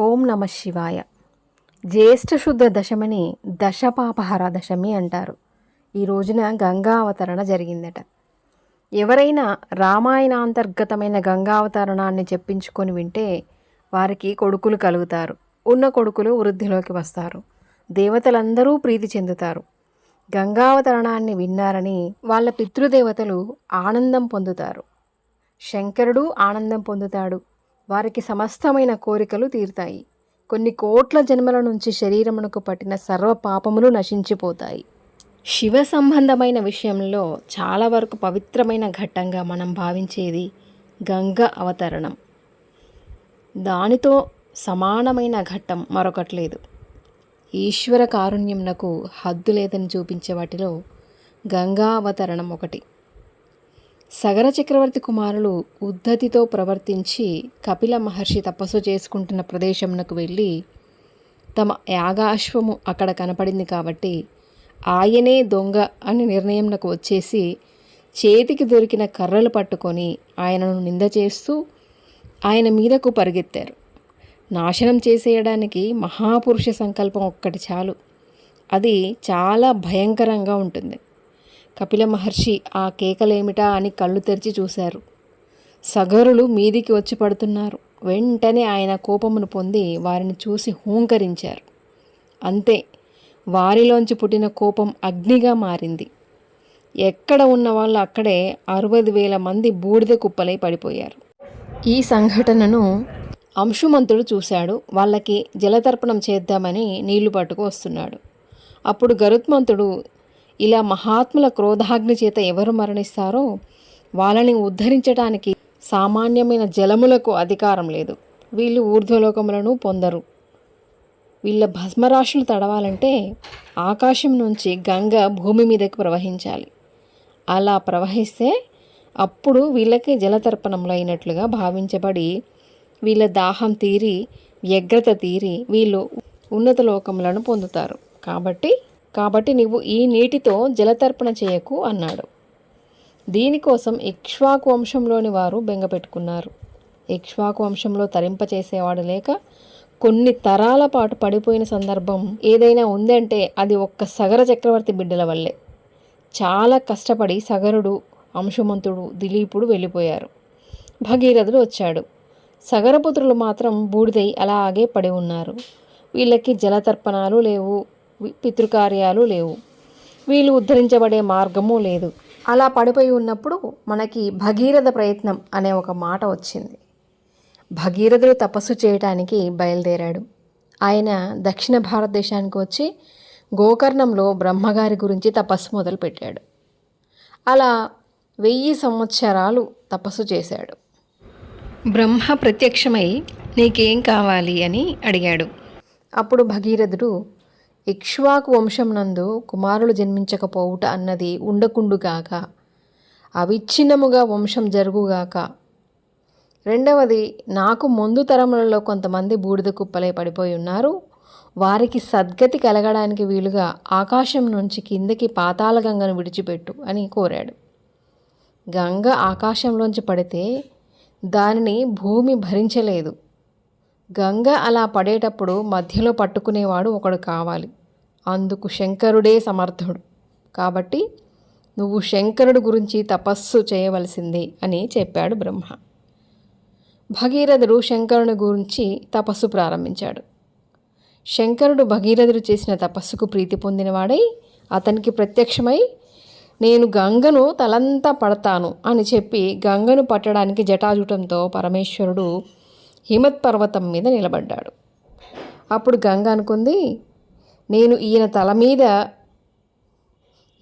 ఓం నమ శివాయ. జ్యేష్ఠ శుద్ధ దశమిని దశపాపహర దశమి అంటారు. ఈ రోజున గంగా అవతరణ జరిగిందట. ఎవరైనా రామాయణాంతర్గతమైన గంగా అవతరణాన్ని చెప్పించుకొని వింటే వారికి కొడుకులు కలుగుతారు. ఉన్న కొడుకులు వృద్ధిలోకి వస్తారు. దేవతలందరూ ప్రీతి చెందుతారు. గంగావతరణాన్ని విన్నారని వాళ్ళ పితృదేవతలు ఆనందం పొందుతారు. శంకరుడు ఆనందం పొందుతాడు. వారికి సమస్తమైన కోరికలు తీరుతాయి. కొన్ని కోట్ల జన్మల నుంచి శరీరమునకు పట్టిన సర్వ పాపములు నశించిపోతాయి. శివ సంబంధమైన విషయంలో చాలా వరకు పవిత్రమైన ఘట్టంగా మనం భావించేది గంగ అవతరణం. దానితో సమానమైన ఘట్టం మరొకట్లేదు ఈశ్వర కారుణ్యంనకు హద్దు లేదని చూపించే వాటిలో గంగా అవతరణం ఒకటి. సగర చక్రవర్తి కుమారులు ఉద్ధతితో ప్రవర్తించి కపిల మహర్షి తపస్సు చేసుకుంటున్న ప్రదేశంనకు వెళ్ళి తమ యాగాశ్వము అక్కడ కనపడింది కాబట్టి ఆయనే దొంగ అని నిర్ణయంనకు వచ్చేసి చేతికి దొరికిన కర్రలు పట్టుకొని ఆయనను నింద చేస్తూ ఆయన మీదకు పరిగెత్తారు. నాశనం చేసేయడానికి మహాపురుష సంకల్పం ఒక్కటి చాలు. అది చాలా భయంకరంగా ఉంటుంది. కపిల మహర్షి ఆ కేకలేమిటా అని కళ్ళు తెరిచి చూశారు. సగరులు మీదికి వచ్చి పడుతున్నారు. వెంటనే ఆయన కోపమును పొంది వారిని చూసి హూంకరించారు. అంతే వారిలోంచి పుట్టిన కోపం అగ్నిగా మారింది. ఎక్కడ ఉన్న వాళ్ళు అక్కడే అరవై వేల మంది బూడిద కుప్పలై పడిపోయారు. ఈ సంఘటనను అంశుమంతుడు చూశాడు. వాళ్ళకి జలతర్పణం చేద్దామని నీళ్ళు పట్టుకు వస్తున్నాడు. అప్పుడు గరుత్మంతుడు ఇలా మహాత్ముల క్రోధాగ్ని చేత ఎవరు మరణిస్తారో వాళ్ళని ఉద్ధరించడానికి సామాన్యమైన జలములకు అధికారం లేదు. వీళ్ళు ఊర్ధ్వలోకములను పొందరు. వీళ్ళ భస్మరాశులు తడవాలంటే ఆకాశం నుంచి గంగ భూమి మీదకి ప్రవహించాలి. అలా ప్రవహిస్తే అప్పుడు వీళ్ళకి జలతర్పణములు అయినట్లుగా భావించబడి వీళ్ళ దాహం తీరి వ్యగ్రత తీరి వీళ్ళు ఉన్నత లోకములను పొందుతారు. కాబట్టి కాబట్టి నీవు ఈ నీటితో జలతర్పణ చేయకు అన్నాడు. దీనికోసం ఇక్ష్వాకు వంశంలోని వారు బెంగపెట్టుకున్నారు ఇక్ష్వాకు వంశంలో తరింపచేసేవాడు లేక కొన్ని తరాల పాటు పడిపోయిన సందర్భం ఏదైనా ఉందంటే అది ఒక్క సగర చక్రవర్తి బిడ్డల వల్లే. చాలా కష్టపడి సగరుడు అంశుమంతుడు దిలీపుడు వెళ్ళిపోయారు. భగీరథుడు వచ్చాడు. సగరపుత్రులు మాత్రం బూడిదై అలాగే పడి ఉన్నారు. వీళ్ళకి జలతర్పణాలు లేవు. పితృకార్యాలు లేవు. వీళ్ళు ఉద్ధరించబడే మార్గము లేదు. అలా పడిపోయి ఉన్నప్పుడు మనకి భగీరథ ప్రయత్నం అనే ఒక మాట వచ్చింది. భగీరథుడు తపస్సు చేయటానికి బయలుదేరాడు. ఆయన దక్షిణ భారతదేశానికి వచ్చి గోకర్ణంలో బ్రహ్మగారి గురించి తపస్సు మొదలుపెట్టాడు. అలా వెయ్యి సంవత్సరాలు తపస్సు చేశాడు. బ్రహ్మ ప్రత్యక్షమై నీకేం కావాలి అని అడిగాడు. అప్పుడు భగీరథుడు ఇక్ష్వాకు వంశం నందు కుమారులు జన్మించకపోవుట అన్నది ఉండకుండుగాక అవిచ్ఛిన్నముగా వంశం జరుగుగాక. రెండవది నాకు ముందు తరములలో కొంతమంది బూడిద కుప్పలై పడిపోయి ఉన్నారు. వారికి సద్గతి కలగడానికి వీలుగా ఆకాశం నుంచి కిందకి పాతాళ గంగను విడిచిపెట్టు అని కోరాడు. గంగ ఆకాశంలోంచి పడితే దానిని భూమి భరించలేదు. గంగ అలా పడేటప్పుడు మధ్యలో పట్టుకునేవాడు ఒకడు కావాలి. అందుకు శంకరుడే సమర్థుడు. కాబట్టి నువ్వు శంకరుడు గురించి తపస్సు చేయవలసింది అని చెప్పాడు బ్రహ్మ. భగీరథుడు శంకరుని గురించి తపస్సు ప్రారంభించాడు. శంకరుడు భగీరథుడు చేసిన తపస్సుకు ప్రీతి పొందినవాడై అతనికి ప్రత్యక్షమై నేను గంగను తలంతా పడతాను అని చెప్పి గంగను పట్టడానికి జటాజుటంతో పరమేశ్వరుడు హిమత్ పర్వతం మీద నిలబడ్డాడు. అప్పుడు గంగ అనుకుంది నేను ఈయన తల మీద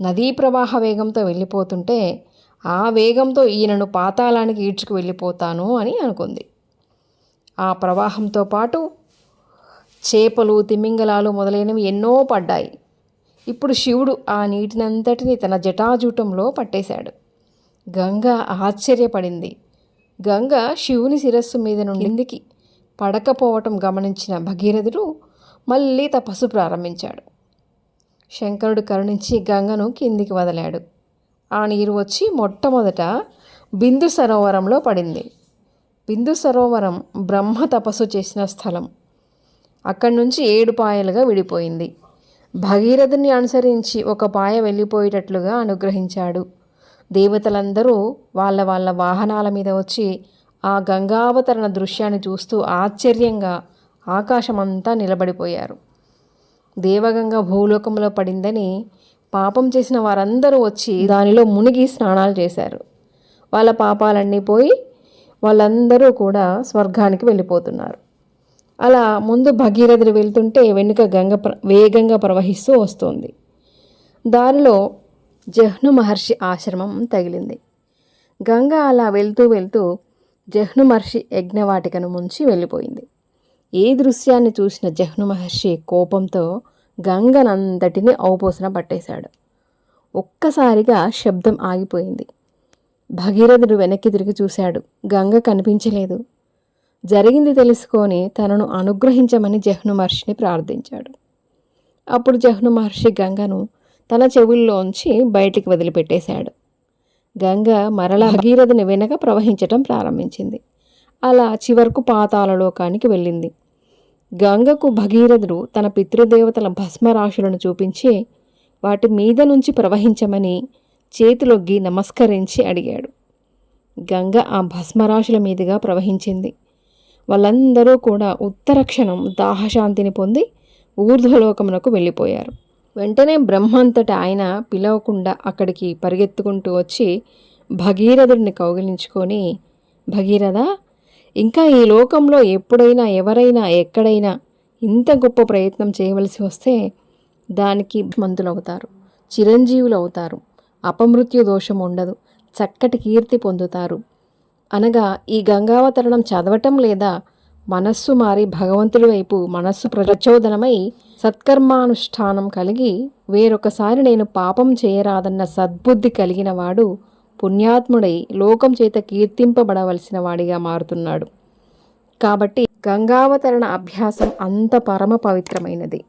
నదీ ప్రవాహ వేగంతో వెళ్ళిపోతుంటే ఆ వేగంతో ఈయనను పాతాళానికి ఈడ్చుకు వెళ్ళిపోతాను అని అనుకుంది. ఆ ప్రవాహంతో పాటు చేపలు తిమింగలాలు మొదలైనవి ఎన్నో పడ్డాయి. ఇప్పుడు శివుడు ఆ నీటినంతటిని తన జటాజూటంలో పట్టేశాడు. గంగ ఆశ్చర్యపడింది. గంగ శివుని శిరస్సు మీద నుండికి పడకపోవటం గమనించిన భగీరథుడు మళ్ళీ తపస్సు ప్రారంభించాడు. శంకరుడు కరుణించి గంగను కిందికి వదిలాడు. ఆ నీరు వచ్చి మొట్టమొదట బిందు సరోవరంలో పడింది. బిందు సరోవరం బ్రహ్మ తపస్సు చేసిన స్థలం. అక్కడి నుంచి ఏడు పాయలుగా విడిపోయింది. భగీరథుని అనుసరించి ఒక పాయ వెళ్ళిపోయేటట్లుగా అనుగ్రహించాడు. దేవతలందరూ వాళ్ళ వాళ్ళ వాహనాల మీద వచ్చి ఆ గంగావతరణ దృశ్యాన్ని చూస్తూ ఆశ్చర్యంగా ఆకాశమంతా నిలబడిపోయారు. దేవగంగ భూలోకంలో పడిందని పాపం చేసిన వారందరూ వచ్చి దానిలో మునిగి స్నానాలు చేశారు. వాళ్ళ పాపాలన్నీ పోయి వాళ్ళందరూ కూడా స్వర్గానికి వెళ్ళిపోతున్నారు. అలా ముందు భగీరథుడు వెళ్తుంటే వెనుక గంగ ప్ర వేగంగా ప్రవహిస్తూ వస్తుంది. దారిలో జహ్ను మహర్షి ఆశ్రమం తగిలింది. గంగ అలా వెళ్తూ వెళ్తూ జహ్ను మహర్షి యజ్ఞవాటికను ముంచి వెళ్ళిపోయింది. ఏ దృశ్యాన్ని చూసిన జహ్ను మహర్షి కోపంతో గంగనంతటిని ఔపోసన పట్టేశాడు. ఒక్కసారిగా శబ్దం ఆగిపోయింది. భగీరథుడు వెనక్కి తిరిగి చూశాడు. గంగ కనిపించలేదు. జరిగింది తెలుసుకొని తనను అనుగ్రహించమని జహ్ను మహర్షిని ప్రార్థించాడు. అప్పుడు జహ్ను మహర్షి గంగను తన చెవుల్లోంచి బయటికి వదిలిపెట్టేశాడు. గంగ మరలా భగీరథుని వెనక ప్రవహించటం ప్రారంభించింది. అలా చివరకు పాతాళలోకానికి వెళ్ళింది. గంగకు భగీరథుడు తన పితృదేవతల భస్మరాశులను చూపించి వాటి మీద నుంచి ప్రవహించమని చేతిలొగ్గి నమస్కరించి అడిగాడు. గంగ ఆ భస్మరాశుల మీదుగా ప్రవహించింది. వాళ్ళందరూ కూడా ఉత్తర క్షణం దాహశాంతిని పొంది ఊర్ధ్వలోకమునకు వెళ్ళిపోయారు. వెంటనే బ్రహ్మంతట ఆయన పిలవకుండా అక్కడికి పరిగెత్తుకుంటూ వచ్చి భగీరథుడిని కౌగిలించుకొని భగీరథ ఇంకా ఈ లోకంలో ఎప్పుడైనా ఎవరైనా ఎక్కడైనా ఇంత గొప్ప ప్రయత్నం చేయవలసి వస్తే దానికి మంతులవుతారు చిరంజీవులు అవుతారు అపమృత్యు దోషం ఉండదు చక్కటి కీర్తి పొందుతారు. అనగా ఈ గంగావతరణం చదవటం లేదా మనస్సు మారి భగవంతుడి వైపు మనస్సు ప్రచోదనమై సత్కర్మానుష్ఠానం కలిగి వేరొకసారి నేను పాపం చేయరాదన్న సద్బుద్ధి కలిగిన వాడు పుణ్యాత్ముడై లోకం చేత కీర్తింపబడవలసిన వాడిగా మారుతున్నాడు. కాబట్టి గంగావతరణ అభ్యాసం అంత పరమ పవిత్రమైనది.